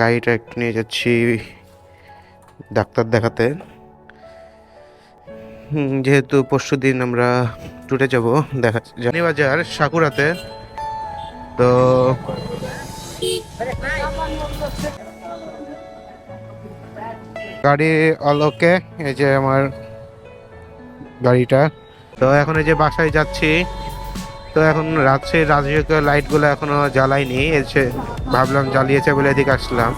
গাড়িটা একটু নিয়ে যাচ্ছি ডাক্তার দেখাতে। যেহেতু পরশু দিন আমরা টুটে যাব, দেখা জানিবাজার সাকুরাতে। তো গাড়ি অল ওকে এই যে আমার গাড়িটা। তো এখন এই যে বাসায় যাচ্ছি। তো এখন রাত্রে রাজকীয় লাইটগুলো এখনও জ্বালাইনি এসে ভাবলাম জ্বালিয়েছে বলে এদিকে আসলাম।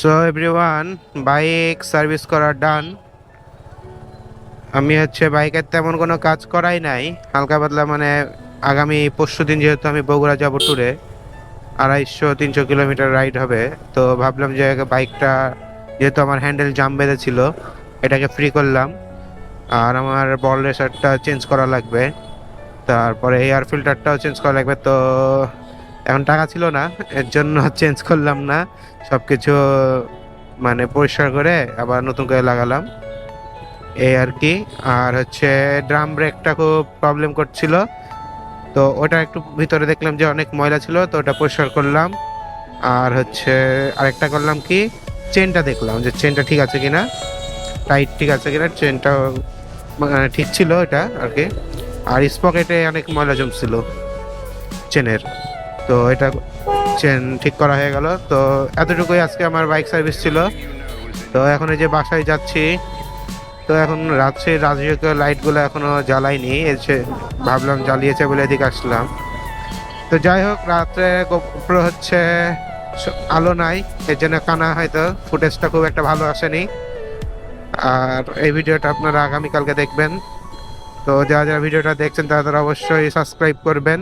সো এভরিওয়ান বাইক সার্ভিস করা ডান আমি হচ্ছে বাইকের তেমন কোনো কাজ করাই নাই। হালকা পাতলা মানে আগামী পরশু দিন যেহেতু আমি বগুড়া যাব ট্যুরে আড়াইশো, তিনশো কিলোমিটার রাইড হবে। তো ভাবলাম যে বাইকটা যেহেতু আমার হ্যান্ডেল জাম বেঁধেছিল, এটাকে ফ্রি করলাম। আর আমার বল রেসারটা চেঞ্জ করা লাগবে। তারপরে এয়ার ফিল্টারটাও চেঞ্জ করা লাগবে। তো এখন টাকা ছিল না, এর জন্য চেঞ্জ করলাম না। সব কিছু মানে পরিষ্কার করে আবার নতুন করে লাগালাম। এই আর কি। আর হচ্ছে ড্রাম ব্রেকটা খুব প্রবলেম করছিল। তো ওটা একটু ভিতরে দেখলাম যে অনেক ময়লা ছিল, তো ওটা পরিষ্কার করলাম। আর হচ্ছে আরেকটা করলাম কি চেনটা দেখলাম যে চেনটা ঠিক আছে কিনা টাইট ঠিক আছে কিনা চেনটা মানে ঠিক ছিল এটা আর কি। আর স্পকেটে অনেক ময়লা জমছিল চেনের তো এটা চেন ঠিক করা হয়ে গেল। তো এতটুকুই আজকে আমার বাইক সার্ভিস ছিল। তো এখন এই যে বাসায় যাচ্ছি, তো এখন রাত্রে রাজকীয় লাইটগুলো এখনও জ্বালাইনি এসে ভাবলাম জ্বালিয়েছে বলে এদিকে আসলাম। তো যাই হোক, রাত্রে গোপ্র হচ্ছে আলো নাই, এর জন্য কানা হয়তো ফুটেজটা খুব একটা ভালো আসেনি। আর এই ভিডিওটা আপনারা আগামীকালকে দেখবেন। তো যারা যারা ভিডিওটা দেখছেন, তারা তারা অবশ্যই সাবস্ক্রাইব করবেন।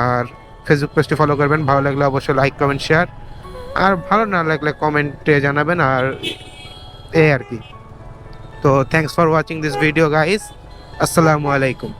আর ফেসবুক পেজটি ফলো করবেন। ভালো লাগলে অবশ্যই লাইক কমেন্ট শেয়ার আর ভালো না লাগলে কমেন্টে জানাবেন আর এ আর কি। তো thanks for watching this video guys আসসালামু আলাইকুম।